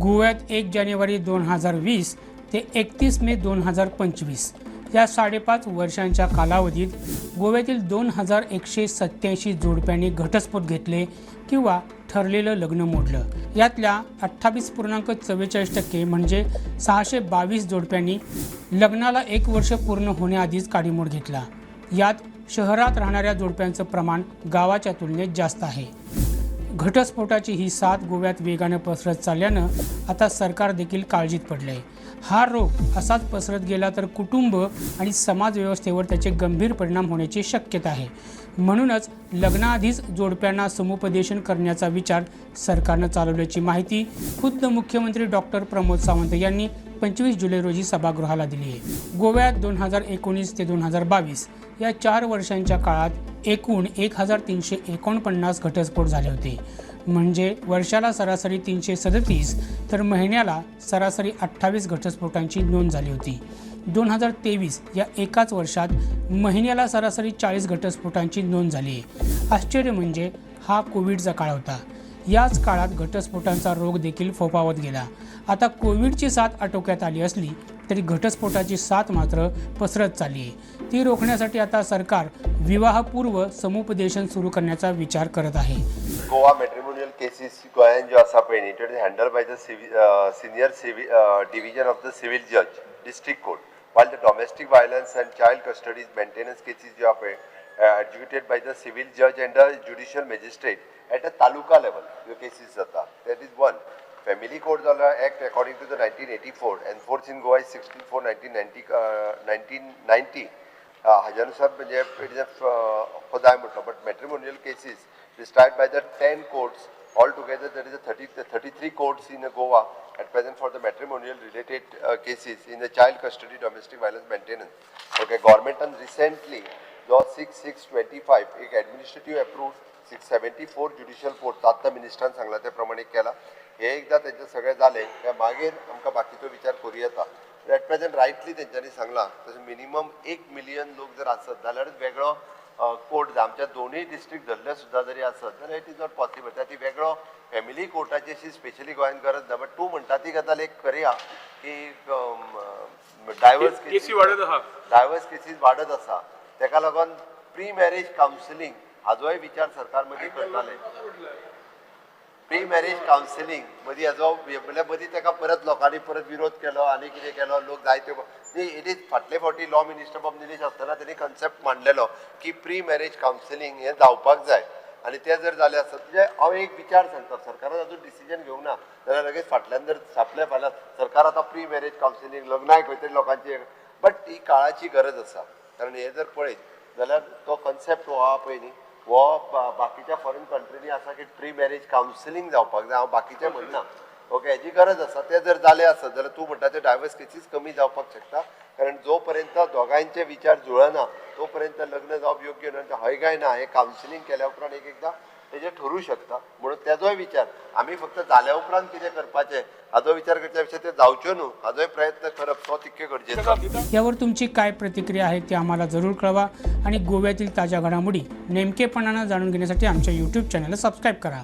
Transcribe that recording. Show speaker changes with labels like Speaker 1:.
Speaker 1: गोव्यात एक जानेवारी दोन हजार वीस ते एकतीस मे दोन हजार पंचवीस. या साडेपाच वर्षांच्या कालावधीत गोव्यातील दोन हजार एकशे सत्याऐंशी जोडप्यांनी घटस्फोट घेतले किंवा ठरलेलं लग्न मोडलं. यातल्या अठ्ठावीस पूर्णांक चव्वेचाळीस टक्के म्हणजे सहाशे बावीस जोडप्यांनी लग्नाला एक वर्ष पूर्ण होण्याआधीच काडीमोड घेतला. यात शहरात राहणाऱ्या जोडप्यांचं प्रमाण गावाच्या तुलनेत जास्त आहे. घटस्फोटाची ही साथ गोव्यात वेगानं पसरत चालल्यानं आता सरकार देखील काळजीत पडलं आहे हा रोग असाच पसरत गेला तर कुटुंब आणि समाजव्यवस्थेवर त्याचे गंभीर परिणाम होण्याची शक्यता आहे. म्हणूनच लग्नाआधीच जोडप्यांना समुपदेशन करण्याचा विचार सरकारनं चालवल्याची माहिती खुद्द मुख्यमंत्री डॉक्टर प्रमोद सावंत यांनी पंचवीस जुलै रोजी सभागृहाला दिली आहे. गोव्यात दोन हजार एकोणीस ते दोन हजार बावीस या चार वर्षांच्या काळात एकूण एक हजार तीनशे एकोणपन्नास घटस्फोट झाले होते. म्हणजे वर्षाला सरासरी तीनशे सदतीस तर महिन्याला सरासरी अठ्ठावीस घटस्फोटांची नोंद झाली होती. दोन हजार तेवीस या एकाच वर्षात महिन्याला सरासरी चाळीस घटस्फोटांची नोंद झाली. आहे आश्चर्य म्हणजे हा कोविडचा काळ होता. याच काळात घटस्फोटांचा रोग देखील फोफावत गेला. आता कोविडची साथ आटोक्यात आली असली तरी घटस्फोटाची साथ मात्र पसरत चालली आहे. ती रोखण्यासाठी आता सरकार विवाहपूर्व समुपदेशन सुरू करण्याचा विचार करत आहे.
Speaker 2: गोवा मॅट्रिमोनियल केसीस गोंयान ज्यो आसा पळय न्ही it is handle by the senior civil division of the civil जज district court while the domestic violence and child custody maintenance cases ज्यो आहा पळय adjudicated by the civil judge and the judicial magistrate at a taluka level ह्यो cases जाता that is one family court जालो act according to the 1984 enforced in goa is 16 4 1990 uh, 1990 uh, हाज्यानुसार म्हणजे it is a खोदाय म्हणटा but matrimonial cases destroyed by the ten courts all together there is a thirty thirty three at present for the matrimonial related uh, cases in the child custody domestic violence maintenance. Okay government and recently law 6625 एक administrative approved 674 judicial port आत्ता मिनिस्टरान सांगला त्या प्रमाणे केला. हे एकदा त्यांचे सगळे झाले त्या मागीर आमकां बाकीचो विचार करूं येता ॲट प्रेझेंट रायटली तेंच्यांनी सांगला तशें मिनिमम एक मिलियन लोक जर आसत जाल्यारच वेगळो कोर्ट आमच्या दोनूय डिस्ट्रिक्ट धरले सुद्दां जरी आसत जाल्यार इट इज नॉट पॉसिबल त्या ती वेगळो फॅमिली कोर्टाची अशी स्पेशली गोंयांत गरज ना बट तूं म्हणटा ती गजाल एक करया की डायवर्स
Speaker 3: केसी वाडत आहा
Speaker 2: डायवर्स केसीस वाडत आसा तेका लागून प्री मॅरेज कावन्सिलींग हाजोय विचार सरकार मदीं करताले. प्री मॅरेज कावन्सिलींग मदीं हाजो म्हळ्यार मदीं ताका परत लोकांनी परत विरोध केलो आनी कितें केलो लोक जायत्यो न्ही फाटले फावटी लॉ मिनिस्टर बाब निलेश आसतना तेणी कन्सेप्ट मांडलेलो की प्री मॅरेज कावन्सिलींग हें जावपाक जाय. आनी तें जर जालें आसत म्हणजे हांव एक विचार सांगता सरकारान अजून डिसिजन घेवंक ना जाल्यार लगेच फाटल्यान जर छापलें फाल्यां सरकार आतां प्री मॅरेज कावन्सिलींग लग्नाय खंय तरी लोकांची. बट ही काळाची गरज आसा. कारण हे जर पळयत जाल्यार तो कन्सेप्ट हो आहा पळय न्ही बा- बाकीच्या फॉरेन कंट्रीनी आसा की प्री मॅरेज कावन्सिलींग जावपाक जाय हांव बाकीचें म्हणना ओके हेजी गरज आसा तें जर जालें आसत जाल्यार तूं म्हणटा ते डायवर्स केसीस कमी जावपाक शकता. कारण जो पर्यंत दोगांयचे विचार जुळना तो पर्यंत लग्न जावप योग्य हय काय ना हे कावन्सिलींग केल्या उपरांत एक एकदां तेजे ठरू शकता. म्हणून तेजोय विचार आमी फक्त जाल्या उपरांत कितें करपाचें. हाजो विचार करच्या पेक्षा ते जावच्यो न्हू हाजोय प्रयत्न करप तो तितके गरजेचो
Speaker 1: यावर तुमची काय प्रतिक्रिया आहे ती आम्हाला जरूर कळवा आणि गोव्यातील ताज्या घडामोडी नेमकेपणानं जाणून घेण्यासाठी आमच्या यूट्यूब चॅनलला सबस्क्राईब करा.